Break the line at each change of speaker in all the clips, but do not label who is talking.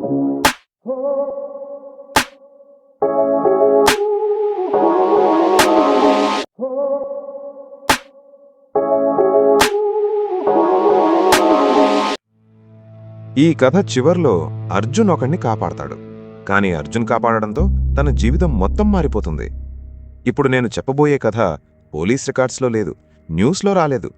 ఈ కథ చివర్లో అర్జున్ ఒకణ్ణి కాపాడతాడు. కానీ అర్జున్ కాపాడడంతో తన జీవితం మొత్తం మారిపోతుంది. ఇప్పుడు నేను చెప్పబోయే కథ పోలీస్ రికార్డ్స్లో లేదు న్యూస్లో రాలేదు.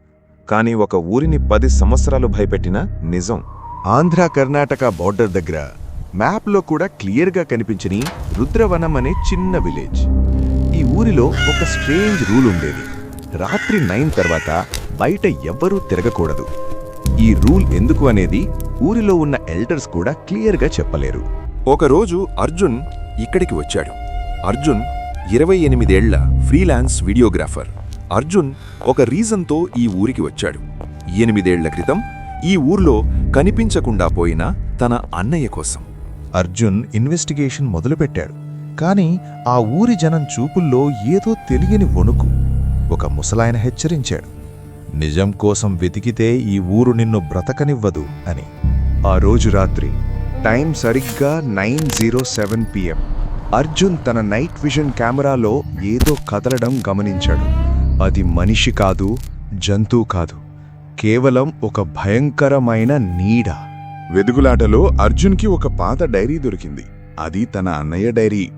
కానీ ఒక ఊరిని పది సంవత్సరాలు భయపెట్టిన నిజం.
ఆంధ్ర కర్ణాటక బార్డర్ దగ్గర మ్యాప్లో కూడా క్లియర్గా కనిపించని రుద్రవనం అనే చిన్న విలేజ్. ఈ ఊరిలో ఒక స్ట్రేంజ్ రూల్ ఉండేది. రాత్రి నైన్ తర్వాత బయట ఎవ్వరూ తిరగకూడదు. ఈ రూల్ ఎందుకు అనేది ఊరిలో ఉన్న ఎల్డర్స్ కూడా క్లియర్గా చెప్పలేరు.
ఒకరోజు అర్జున్ ఇక్కడికి వచ్చాడు. అర్జున్ ఇరవై ఎనిమిదేళ్ళ ఫ్రీలాన్స్ వీడియోగ్రాఫర్. అర్జున్ ఒక రీజన్తో ఈ ఊరికి వచ్చాడు. ఎనిమిదేళ్ళ క్రితం ఈ ఊర్లో కనిపించకుండా పోయిన తన అన్నయ్య కోసం.
అర్జున్ ఇన్వెస్టిగేషన్ మొదలుపెట్టాడు. కాని ఆ ఊరి జనం చూపుల్లో ఏదో తెలియని వణుకు. ఒక ముసలాయన హెచ్చరించాడు. నిజం కోసం వెతికితే ఈ ఊరు నిన్ను బ్రతకనివ్వదు అని.
ఆ రోజు రాత్రి టైం సరిగ్గా nine zero seven PM. Arjun తన నైట్ విజన్ కెమెరాలో ఏదో కదలడం గమనించాడు. అది మనిషి కాదు జంతువు కాదు. కేవలం ఒక భయంకరమైన నీడ.
వెదుగులాటలో అర్జున్కి ఒక పాత డైరీ దొరికింది. అది తన అన్నయ్య డైరీ.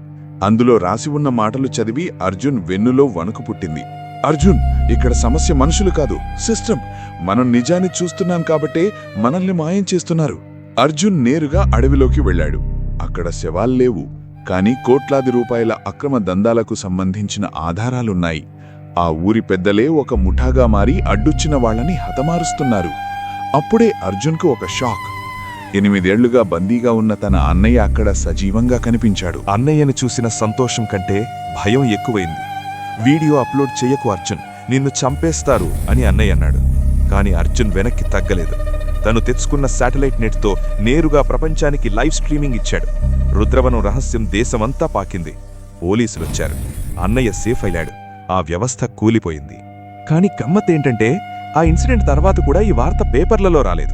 అందులో రాసి ఉన్న మాటలు చదివి అర్జున్ వెన్నులో వణుకు పుట్టింది. అర్జున్ ఇక్కడ సమస్య మనుషులు కాదు. సిస్టమ్ మనం నిజాన్ని చూస్తున్నాం కాబట్టే మనల్ని మాయం చేస్తున్నారు. అర్జున్ నేరుగా అడవిలోకి వెళ్ళాడు. అక్కడ శవాల్లేవు కాని కోట్లాది రూపాయల అక్రమ దందాలకు సంబంధించిన ఆధారాలున్నాయి. ఆ ఊరి పెద్దలే ఒక ముఠాగా మారి అడ్డొచ్చిన వాళ్ళని హతమారుస్తున్నారు. అప్పుడే అర్జున్కు ఒక షాక్. ఎనిమిదేళ్ళుగా బందీగా ఉన్న తన అన్నయ్య అక్కడ సజీవంగా కనిపించాడు.
అన్నయ్యను చూసిన సంతోషం కంటే భయం ఎక్కువైంది. వీడియో అప్లోడ్ చెయ్యకు అర్జున్ నిన్ను చంపేస్తారు అని అన్నయ్య అన్నాడు. కాని అర్జున్ వెనక్కి తగ్గలేదు. తను తెచ్చుకున్న శాటిలైట్ నెట్తో నేరుగా ప్రపంచానికి లైవ్ స్ట్రీమింగ్ ఇచ్చాడు. రుద్రవనం రహస్యం దేశమంతా పాకింది. పోలీసులొచ్చారు. అన్నయ్య సేఫ్ అయ్యాడు. ఆ వ్యవస్థ కూలిపోయింది. కాని గమ్మత్తేంటంటే ఆ ఇన్సిడెంట్ తర్వాత కూడా ఈ వార్త పేపర్లలో రాలేదు.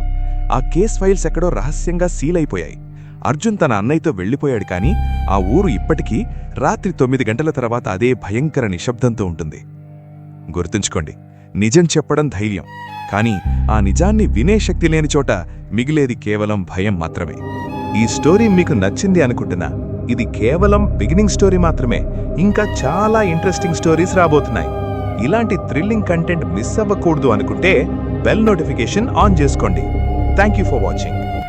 ఆ కేస్ ఫైల్స్ ఎక్కడో రహస్యంగా సీల్ అయిపోయాయి. అర్జున్ తన అన్నయ్యతో వెళ్ళిపోయాడు కానీ ఆ ఊరు ఇప్పటికీ రాత్రి తొమ్మిది గంటల తర్వాత అదే భయంకర నిశ్శబ్దంతో ఉంటుంది. గుర్తుంచుకోండి నిజం చెప్పడం ధైర్యం. కానీ ఆ నిజాన్ని వినే శక్తి లేని చోట మిగిలేది కేవలం భయం మాత్రమే. ఈ స్టోరీ మీకు నచ్చింది అనుకుంటున్నా ఇది కేవలం బిగినింగ్ స్టోరీ మాత్రమే. ఇంకా చాలా ఇంట్రెస్టింగ్ స్టోరీస్ రాబోతున్నాయి. ఇలాంటి థ్రిల్లింగ్ కంటెంట్ మిస్ అవ్వకూడదు అనుకుంటే బెల్ నోటిఫికేషన్ ఆన్ చేసుకోండి. Thank you for watching